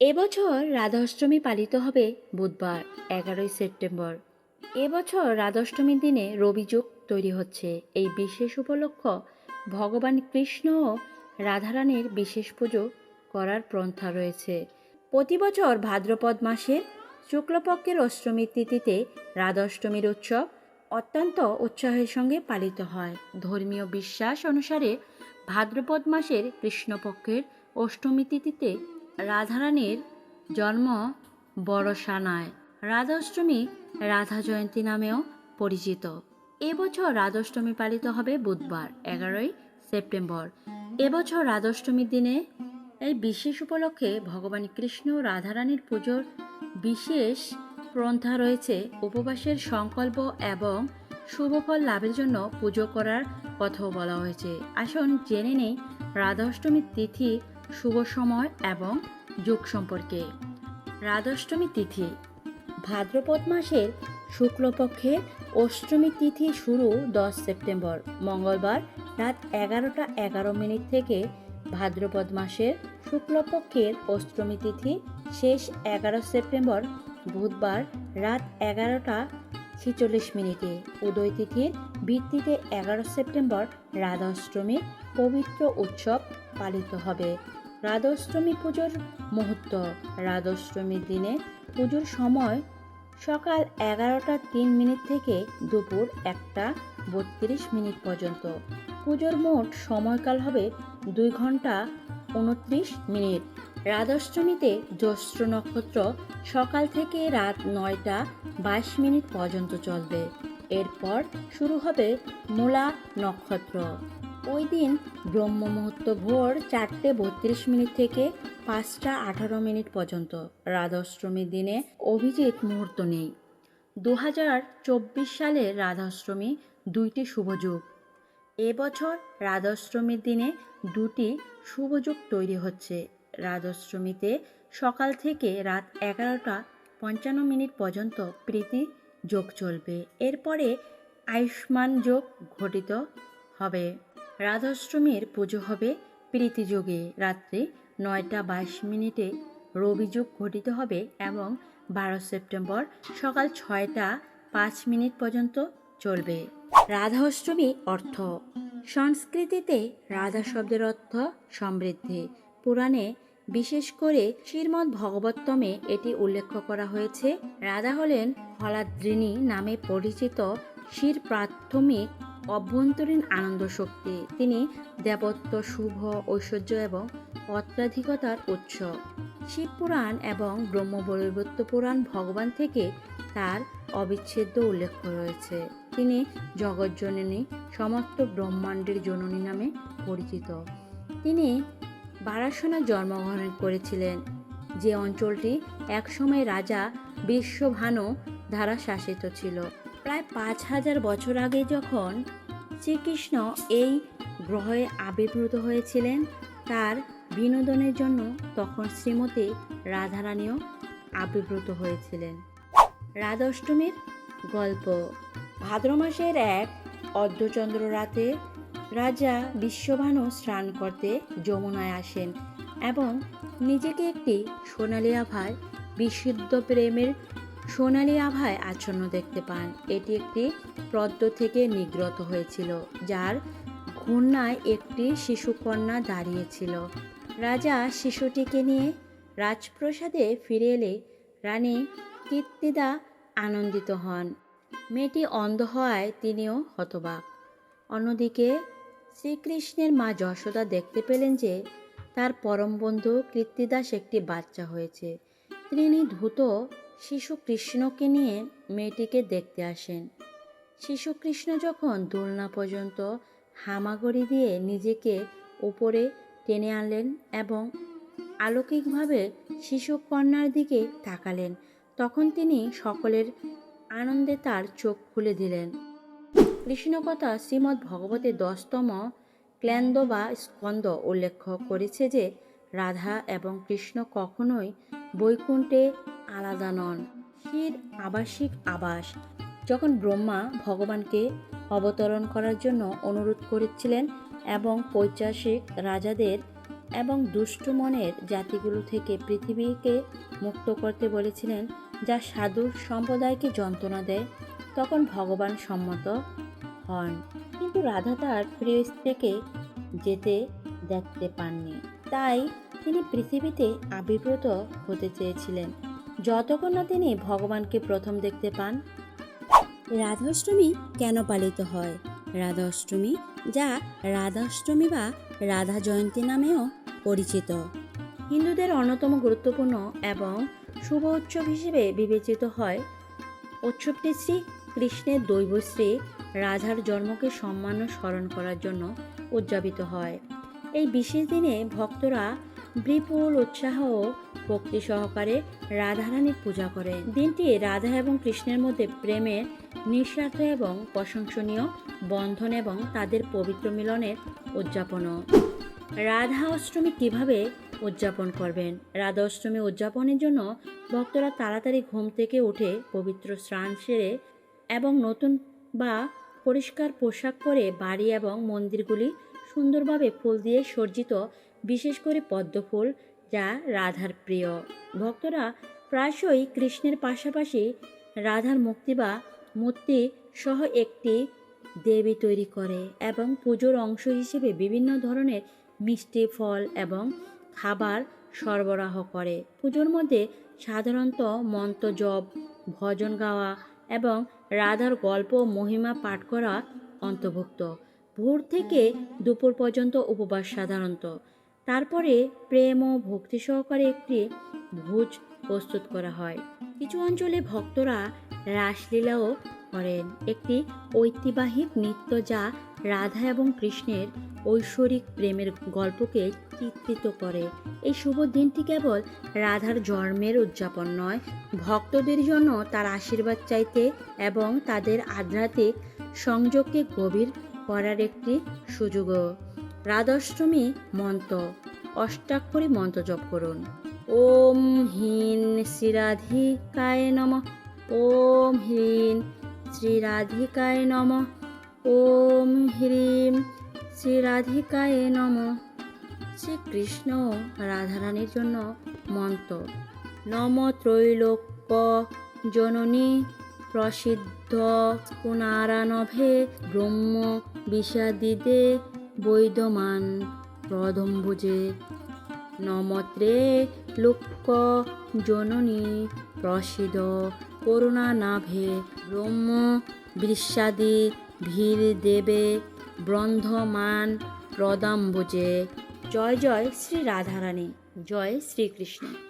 এবছর রাধাষ্টমী পালিত হবে বুধবার, এগারোই সেপ্টেম্বর। এবছর রাধাষ্টমীর দিনে রবিযোগ তৈরি হচ্ছে। এই বিশেষ উপলক্ষ ভগবান কৃষ্ণ ও রাধারানীর বিশেষ পুজো করার প্রন্থা রয়েছে। প্রতি বছর ভাদ্রপদ মাসের শুক্লপক্ষের অষ্টমীর তিথিতে রাধাষ্টমীর উৎসব অত্যন্ত উৎসাহের সঙ্গে পালিত হয়। ধর্মীয় বিশ্বাস অনুসারে ভাদ্রপদ মাসের কৃষ্ণপক্ষের অষ্টমী তিথিতে রাধারানীর জন্ম বড়সানায় রাধাষ্টমী রাধা জয়ন্তী নামেও পরিচিত। এবছর রাধাষ্টমী পালিত হবে বুধবার, এগারোই সেপ্টেম্বর। এবছর রাধাষ্টমীর দিনে এই বিশেষ উপলক্ষে ভগবান কৃষ্ণ রাধারানীর পুজোর বিশেষ প্রন্থা রয়েছে উপবাসের সংকল্প এবং শুভফল লাভের জন্য পুজো করার কথাও বলা হয়েছে। আসুন জেনে নেই রাধাষ্টমীর তিথি শুভ সময় এবং যুগ সম্পর্কে। রাধাষ্টমী তিথি, ভাদ্রপদ মাসের শুক্লপক্ষের অষ্টমী তিথি শুরু দশ সেপ্টেম্বর। মঙ্গলবার রাত এগারোটা এগারো মিনিট থেকে ভাদ্রপদ মাসের শুক্লপক্ষের অষ্টমী তিথি শেষ এগারো সেপ্টেম্বর বুধবার রাত এগারোটা ছেচল্লিশ মিনিটে। উদয় তিথির ভিত্তিতে এগারো সেপ্টেম্বর রাধাষ্টমীর পবিত্র উৎসব পালিত হবে। রাধাষ্টমী পুজোর মুহূর্ত। রাধাষ্টমীর দিনে পুজোর সময় সকাল এগারোটা তিন মিনিট থেকে দুপুর একটা বত্রিশ মিনিট পর্যন্ত। পুজোর মোট সময়কাল হবে দুই ঘণ্টা উনত্রিশ মিনিট। রাধাষ্টমীতে জ্যৈষ্ঠ নক্ষত্র সকাল থেকে রাত নয়টা বাইশ মিনিট পর্যন্ত চলবে। এরপর শুরু হবে মূলা নক্ষত্র। ওই দিন ব্রহ্ম মুহূর্ত ভোর চারটে বত্রিশ মিনিট থেকে পাঁচটা আঠারো মিনিট পর্যন্ত। রাধাষ্টমীর দিনে অভিজিৎ মুহূর্ত নেই। দু হাজার চব্বিশ সালে রাধাষ্টমী দুইটি শুভযুগ এবছর রাধাষ্টমীর দিনে দুটি শুভযুগ তৈরি হচ্ছে। রাধাষ্টমীতে সকাল থেকে রাত এগারোটা পঞ্চান্ন মিনিট পর্যন্ত প্রীতি যোগ চলবে। এরপরে আয়ুষ্মান যোগ ঘটিত হবে। রাধাষ্টমীর পুজো হবে প্রীতি যোগে রাত্রি নয়টা বাইশ মিনিটে রবি যোগ ঘটিত হবে এবং বারো সেপ্টেম্বর সকাল ছয়টা পাঁচ মিনিট পর্যন্ত চলবে। রাধা অষ্টমী অর্থ। সংস্কৃতিতে রাধা শব্দের অর্থ সমৃদ্ধি। পুরাণে বিশেষ করে শ্রীমদ্ ভগবত্তমে এটি উল্লেখ করা হয়েছে। রাধা হলেন হলাদ্রিণী নামে পরিচিত শির প্রাথমিক অভ্যন্তরীণ আনন্দ শক্তি। তিনি দেবত্ব, শুভ, ঐশ্বর্য এবং অত্যাধিকতার উৎস। শিবপুরাণ এবং ব্রহ্মবৈবত্য পুরাণ ভগবান থেকে তার অবিচ্ছেদ্য উল্লেখ রয়েছে। তিনি জগজ্জননী, সমস্ত ব্রহ্মাণ্ডের জননী নামে পরিচিত। তিনি বারাসনে জন্মগ্রহণ করেছিলেন। যে অঞ্চলটি একসময় রাজা বিশ্বভানু দ্বারা শাসিত ছিল। প্রায় পাঁচ হাজার বছর আগে যখন শ্রীকৃষ্ণ এই গ্রহে আবির্ভূত হয়েছিলেন। তার বিনোদনের জন্য তখন শ্রীমতী রাধারানীও আবির্ভূত হয়েছিলেন। রাধা অষ্টমীর গল্প। ভাদ্র মাসের এক অর্ধচন্দ্র রাতে রাজা বিশ্বভানু স্নান করতে যমুনায় আসেন এবং নিজেকে একটি সোনালী আভায় বিশুদ্ধ প্রেমের সোনালী আভায় আচ্ছন্ন দেখতে পান। এটি একটি পদ্ম থেকে নিগ্রত হয়েছিল, যার ঘূর্ণায় একটি শিশুকন্যা দাঁড়িয়েছিল। রাজা শিশুটিকে নিয়ে রাজপ্রসাদে ফিরে এলে রানী কীর্তিদা আনন্দিত হন। মেয়েটি অন্ধ হওয়ায় তিনিও হতবাক। অন্যদিকে শ্রীকৃষ্ণের মা যশোদা দেখতে পেলেন যে তার পরম বন্ধু কীর্তিদাস একটি বাচ্চা হয়েছে। তিনি দ্রুত শিশু কৃষ্ণকে নিয়ে মেয়েটিকে দেখতে আসেন। শিশু কৃষ্ণ যখন দোলনা পর্যন্ত হামাগড়ি দিয়ে নিজেকে উপরে টেনে আনলেন এবং আলৌকিকভাবে শিশু কন্যার দিকে তাকালেন, তখন তিনি সকলের আনন্দে তার চোখ খুলে দিলেন। কৃষ্ণকথা শ্রীমদ্ ভগবতের দশতম ক্ল্যান্দ বা স্কন্দ উল্লেখ করেছে যে রাধা এবং কৃষ্ণ কখনোই বৈকুণ্ঠে আলাদা নন। শির আবাসিক আবাস, যখন ব্রহ্মা ভগবানকে অবতরণ করার জন্য অনুরোধ করেছিলেন এবং পৈচাসিক রাজাদের এবং দুষ্ট মনের জাতিগুলো থেকে পৃথিবীকে মুক্ত করতে বলেছিলেন, যা সাধু সম্প্রদায়কে যন্ত্রণা দেয়, তখন ভগবান সম্মত হন। কিন্তু রাধা তার প্রিয় স্ত্রীকে যেতে দেখতে পাননি। তাই তিনি পৃথিবীতে আবির্ভূত হতে চেয়েছিলেন। যতক্ষণ না তিনি ভগবানকে প্রথম দেখতে পান। রাধাষ্টমী কেন পালিত হয়? রাধাষ্টমী যা রাধাষ্টমী বা রাধা জয়ন্তী নামেও পরিচিত। হিন্দুদের অন্যতম গুরুত্বপূর্ণ এবং শুভ উৎসব হিসেবে বিবেচিত হয়। উৎসবটি শ্রী কৃষ্ণের দৈবশ্রী রাধার জন্মকে সম্মান ও স্মরণ করার জন্য উদযাপিত হয়। এই বিশেষ দিনে ভক্তরা বিপুল উৎসাহ ও ভক্তি সহকারে রাধারানীর পূজা করেন। দিনটি রাধা এবং কৃষ্ণের মধ্যে প্রেমের, নিঃস্বার্থ এবং প্রশংসনীয় বন্ধন এবং তাদের পবিত্র মিলনের উদযাপনও। রাধা অষ্টমী কীভাবে উদযাপন করবেন? রাধা অষ্টমী উদযাপনের জন্য ভক্তরা তাড়াতাড়ি ঘুম থেকে উঠে পবিত্র স্নান সেরে এবং নতুন বা পরিষ্কার পোশাক পরে বাড়ি এবং মন্দিরগুলি সুন্দরভাবে ফুল দিয়ে সজ্জিত, বিশেষ করে পদ্ম ফুল যা রাধার প্রিয়। ভক্তরা প্রায়শই কৃষ্ণের পাশাপাশি রাধার মুক্তি বা মূর্তি সহ একটি দেবী তৈরি করে এবং পুজোর অংশ হিসেবে বিভিন্ন ধরনের মিষ্টি ফল এবং খাবার সরবরাহ করে। পুজোর মধ্যে সাধারণত মন্ত্র জপ, ভজন গাওয়া এবং রাধার গল্প মহিমা পাঠ করা অন্তর্ভুক্ত। ভোর থেকে দুপুর পর্যন্ত উপবাস সাধারণত। তারপরে প্রেম ও ভক্তি সহকারে একটি ভোজ প্রস্তুত করা হয়। কিছু অঞ্চলে ভক্তরা রাসলীলাও করেন। একটি ঐতিবাহিক নৃত্য যা রাধা এবং কৃষ্ণের ঐশ্বরিক প্রেমের গল্পকে চিত্রিত করে। এই শুভ দিনটি কেবল রাধার জন্মের উদযাপন নয়, ভক্তদের জন্য তার আশীর্বাদ চাইতে এবং তাদের আধ্যাত্মিক সংযোগকে গভীর করার একটি সুযোগও। রাধাষ্টমী মন্ত্র। অষ্টাক্ষরী মন্ত্র জপ করুন। ওম হীন শ্রীরাধিকায় নম। ওম হ্রিম শ্রীরাধিকায় নম। ওম হ্রিম শ্রীরাধিকায় নম। শ্রীকৃষ্ণ রাধারানীর জন্য মন্ত্র। নম ত্রৈলোক্য জননী প্রসিদ্ধ পুনারানভে ব্রহ্ম বিষাদিদে বৈদমান প্রদম্বুজে নমত্রে লোক্য জননী প্রসিদ করুণা নাভে ব্রহ্ম বৃষাদি ভীর দেবে ব্রন্ধমান প্রদাম্বুজে জয় জয় শ্রী রাধারানী। জয় শ্রীকৃষ্ণ।